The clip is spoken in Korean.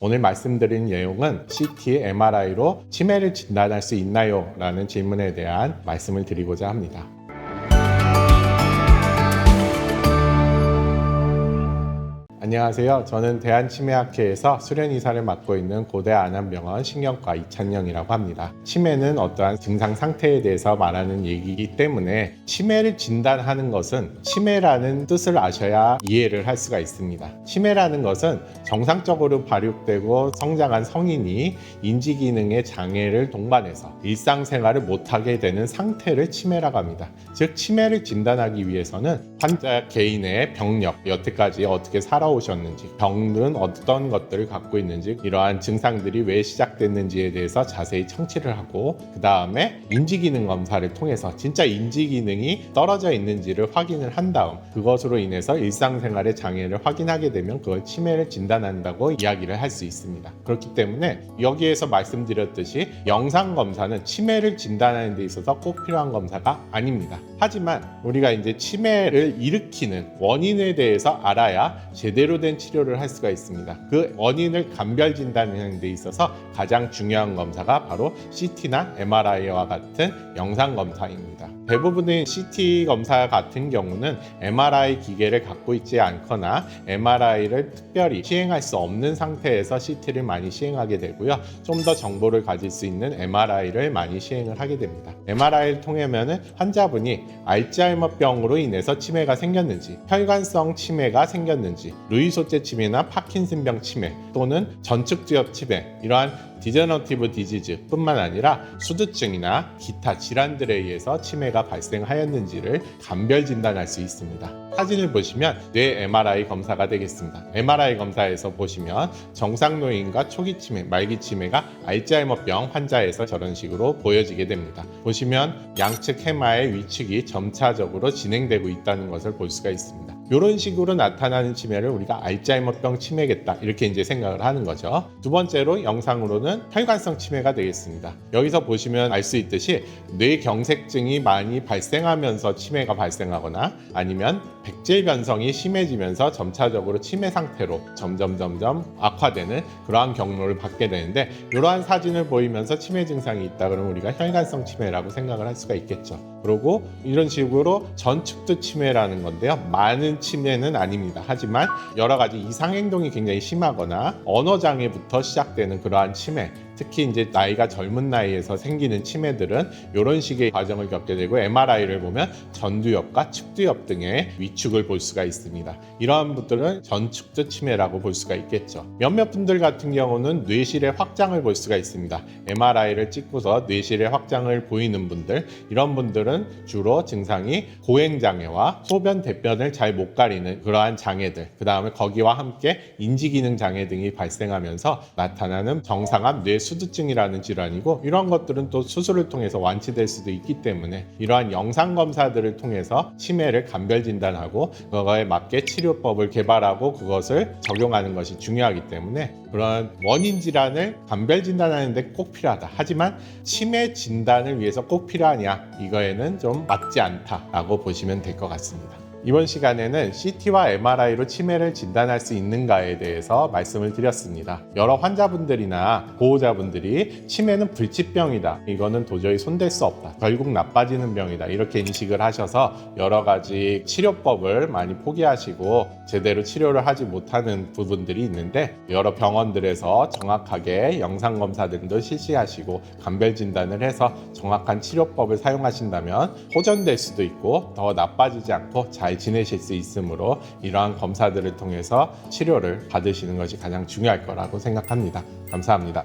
오늘 말씀드린 내용은 CT, MRI로 치매를 진단할 수 있나요? 라는 질문에 대한 말씀을 드리고자 합니다. 안녕하세요. 저는 대한치매학회에서 수련이사를 맡고 있는 고대 안암병원 신경과 이찬영이라고 합니다. 치매는 어떠한 증상 상태에 대해서 말하는 얘기이기 때문에 치매를 진단하는 것은 치매라는 뜻을 아셔야 이해를 할 수가 있습니다. 치매라는 것은 정상적으로 발육되고 성장한 성인이 인지 기능의 장애를 동반해서 일상생활을 못하게 되는 상태를 치매라고 합니다. 즉 치매를 진단하기 위해서는 환자 개인의 병력, 여태까지 어떻게 살아 오셨는지, 병은 어떤 것들을 갖고 있는지, 이러한 증상들이 왜 시작됐는지에 대해서 자세히 청취를 하고 그 다음에 인지기능 검사를 통해서 진짜 인지기능이 떨어져 있는지를 확인을 한 다음 그것으로 인해서 일상생활의 장애를 확인하게 되면 그걸 치매를 진단한다고 이야기를 할 수 있습니다. 그렇기 때문에 여기에서 말씀드렸듯이 영상 검사는 치매를 진단하는 데 있어서 꼭 필요한 검사가 아닙니다. 하지만 우리가 이제 치매를 일으키는 원인에 대해서 알아야 제대로 된 치료를 할 수가 있습니다. 그 원인을 감별 진단하는 데 있어서 가장 중요한 검사가 바로 CT나 MRI와 같은 영상 검사입니다. 대부분의 CT 검사 같은 경우는 MRI 기계를 갖고 있지 않거나 MRI를 특별히 시행할 수 없는 상태에서 CT를 많이 시행하게 되고요. 좀 더 정보를 가질 수 있는 MRI를 많이 시행을 하게 됩니다. MRI를 통하면은 환자분이 알츠하이머병으로 인해서 치매가 생겼는지, 혈관성 치매가 생겼는지, 루이소제 치매나 파킨슨병 치매 또는 전축두엽 치매 이러한 디저너티브 디지즈 뿐만 아니라 수두증이나 기타 질환들에 의해서 치매가 발생하였는지를 감별 진단할 수 있습니다. 사진을 보시면 뇌 MRI 검사가 되겠습니다. MRI 검사에서 보시면 정상 노인과 초기 치매, 말기 치매가 알츠하이머병 환자에서 저런 식으로 보여지게 됩니다. 보시면 양측 해마의 위축이 점차적으로 진행되고 있다는 것을 볼 수가 있습니다. 이런 식으로 나타나는 치매를 우리가 알츠하이머병 치매겠다 이렇게 이제 생각을 하는 거죠. 두 번째로 영상으로는 혈관성 치매가 되겠습니다. 여기서 보시면 알 수 있듯이 뇌경색증이 많이 발생하면서 치매가 발생하거나 아니면 백질 변성이 심해지면서 점차적으로 치매 상태로 점점 점점 악화되는 그러한 경로를 받게 되는데 이러한 사진을 보이면서 치매 증상이 있다 그러면 우리가 혈관성 치매라고 생각을 할 수가 있겠죠. 그리고 이런 식으로 전축두 치매라는 건데요. 많은 치매는 아닙니다. 하지만 여러 가지 이상 행동이 굉장히 심하거나 언어 장애부터 시작되는 그러한 치매 특히 이제 나이가 젊은 나이에서 생기는 치매들은 이런 식의 과정을 겪게 되고 MRI를 보면 전두엽과 측두엽 등의 위축을 볼 수가 있습니다. 이러한 분들은 전축두 치매라고 볼 수가 있겠죠. 몇몇 분들 같은 경우는 뇌실의 확장을 볼 수가 있습니다. MRI를 찍고서 뇌실의 확장을 보이는 분들 이런 분들은 주로 증상이 고행 장애와 소변 대변을 잘못 가리는 그러한 장애들 그 다음에 거기와 함께 인지기능 장애 등이 발생하면서 나타나는 정상암 뇌 수두증이라는 질환이고 이러한 것들은 또 수술을 통해서 완치될 수도 있기 때문에 이러한 영상 검사들을 통해서 치매를 감별 진단하고 그거에 맞게 치료법을 개발하고 그것을 적용하는 것이 중요하기 때문에 그런 원인 질환을 감별 진단하는데 꼭 필요하다. 하지만 치매 진단을 위해서 꼭 필요하냐 이거에는 좀 맞지 않다라고 보시면 될 것 같습니다. 이번 시간에는 CT와 MRI로 치매를 진단할 수 있는가에 대해서 말씀을 드렸습니다. 여러 환자분들이나 보호자분들이 치매는 불치병이다. 이거는 도저히 손댈 수 없다. 결국 나빠지는 병이다. 이렇게 인식을 하셔서 여러 가지 치료법을 많이 포기하시고 제대로 치료를 하지 못하는 부분들이 있는데 여러 병원들에서 정확하게 영상 검사 등도 실시하시고 감별 진단을 해서 정확한 치료법을 사용하신다면 호전될 수도 있고 더 나빠지지 않고 잘 지내실 수 있으므로 이러한 검사들을 통해서 치료를 받으시는 것이 가장 중요할 거라고 생각합니다. 감사합니다.